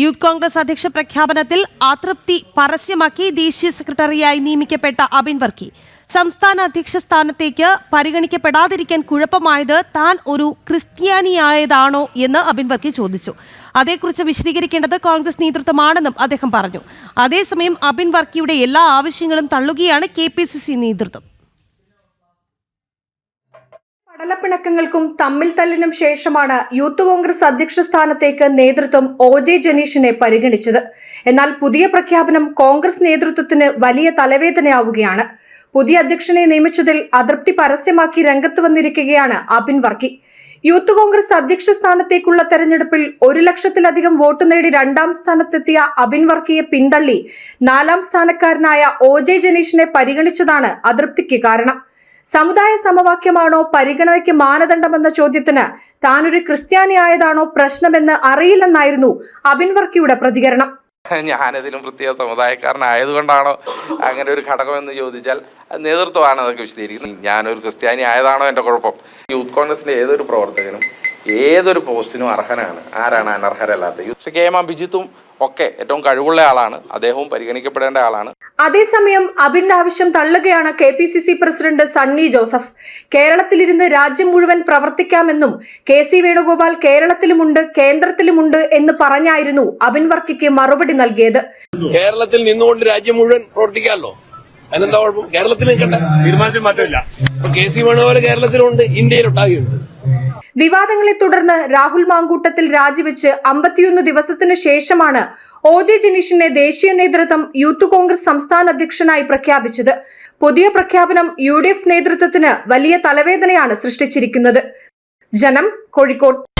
Youth Congress അധ്യക്ഷ പ്രഖ്യാപനത്തിൽ അതൃപ്തി പരസ്യമാക്കി ദേശീയ സെക്രട്ടറിയായി നിയമിക്കപ്പെട്ട അബിൻ വർക്കി. സംസ്ഥാന അധ്യക്ഷ സ്ഥാനത്തേക്ക് പരിഗണിക്കപ്പെടാതിരിക്കാൻ കുഴപ്പമായത് താൻ ഒരു ക്രിസ്ത്യാനിയായതാണോ എന്ന് അബിൻ വർക്കി ചോദിച്ചു. അതേക്കുറിച്ച് വിശദീകരിക്കേണ്ടത് കോൺഗ്രസ് നേതൃത്വമാണെന്നും അദ്ദേഹം പറഞ്ഞു. അതേസമയം അബിൻ വർക്കിയുടെ എല്ലാ ആവശ്യങ്ങളും തള്ളുകയാണ് കെ നേതൃത്വം. പടലപ്പിണക്കങ്ങൾക്കും തമ്മിൽ തല്ലിനും ശേഷമാണ് യൂത്ത് കോൺഗ്രസ് അധ്യക്ഷ സ്ഥാനത്തേക്ക് നേതൃത്വം ഒ ജെ ജനീഷിനെ പരിഗണിച്ചത്. എന്നാൽ പുതിയ പ്രഖ്യാപനം കോൺഗ്രസ് നേതൃത്വത്തിന് വലിയ തലവേദനയാവുകയാണ്. പുതിയ അധ്യക്ഷനെ നിയമിച്ചതിൽ അതൃപ്തി പരസ്യമാക്കി രംഗത്ത് വന്നിരിക്കുകയാണ് അബിൻ വർക്കി. യൂത്ത് കോൺഗ്രസ് അധ്യക്ഷ സ്ഥാനത്തേക്കുള്ള തെരഞ്ഞെടുപ്പിൽ ഒരു ലക്ഷത്തിലധികം വോട്ട് നേടി രണ്ടാം സ്ഥാനത്തെത്തിയ അബിൻ വർക്കിയെ പിന്തള്ളി നാലാം സ്ഥാനക്കാരനായ ഒ ജെ ജനീഷിനെ പരിഗണിച്ചതാണ് അതൃപ്തിക്ക് കാരണം. സമുദായ സമവാക്യമാണോ പരിഗണനയ്ക്ക് മാനദണ്ഡമെന്ന ചോദ്യത്തിന് താനൊരു ക്രിസ്ത്യാനിയായതാണോ പ്രശ്നമെന്ന് അറിയില്ലെന്നായിരുന്നു അബിൻ വർക്കിയുടെ പ്രതികരണം. ഞാനതിലും പ്രത്യേക സമുദായക്കാരനായതുകൊണ്ടാണോ അങ്ങനെ ഒരു ഘടകമെന്ന് ചോദിച്ചാൽ നേതൃത്വമാണ് അതൊക്കെ വിശദീകരിക്കുന്നത്. ഞാനൊരു ക്രിസ്ത്യാനി ആയതാണോ എന്റെ കുഴപ്പം? യൂത്ത് കോൺഗ്രസിന്റെ ഏതൊരു പ്രവർത്തകനും ഏതൊരു പോസ്റ്റിനും അർഹനാണ്. ആരാണ് അനർഹരല്ലാത്തത്? പക്ഷേ കെ എം അഭിജിത്തും ഒക്കെ ഏറ്റവും കഴിവുള്ള ആളാണ്. അദ്ദേഹവും പരിഗണിക്കപ്പെടേണ്ട ആളാണ്. അതേസമയം അബിന്റെ ആവശ്യം തള്ളുകയാണ് K P C C president Sunny Joseph. കേരളത്തിലിരുന്ന് രാജ്യം മുഴുവൻ പ്രവർത്തിക്കാമെന്നും കെ സി വേണുഗോപാൽ കേരളത്തിലുമുണ്ട് കേന്ദ്രത്തിലുമുണ്ട് എന്ന് പറഞ്ഞായിരുന്നു അബിൻ വർക്കിക്ക് മറുപടി നൽകിയത്. കേരളത്തിൽ നിന്നുകൊണ്ട് രാജ്യം മുഴുവൻ പ്രവർത്തിക്കാമല്ലോ? അതിനെന്താ കുഴപ്പം? കേരളത്തിൽ നിൽക്കട്ടെ. തീരുമാനത്തിൽ മാറ്റമില്ല. കെ സി വേണുഗോപാൽ കേരളത്തിലുണ്ട് ഇന്ത്യയിലൊട്ടാകെയുണ്ട് വിവാദങ്ങളെ തുടർന്ന് രാഹുൽ മാങ്കൂട്ടത്തിൽ രാജിവെച്ച് അമ്പത്തിയൊന്ന് ദിവസത്തിനു ശേഷമാണ് ഒ ജെ ജിനീഷിന്റെ ദേശീയ നേതൃത്വം യൂത്ത് കോൺഗ്രസ് സംസ്ഥാന അധ്യക്ഷനായി പ്രഖ്യാപിച്ചത്. പുതിയ പ്രഖ്യാപനം യു നേതൃത്വത്തിന് വലിയ തലവേദനയാണ് സൃഷ്ടിച്ചിരിക്കുന്നത്. ജനം കോഴിക്കോട്.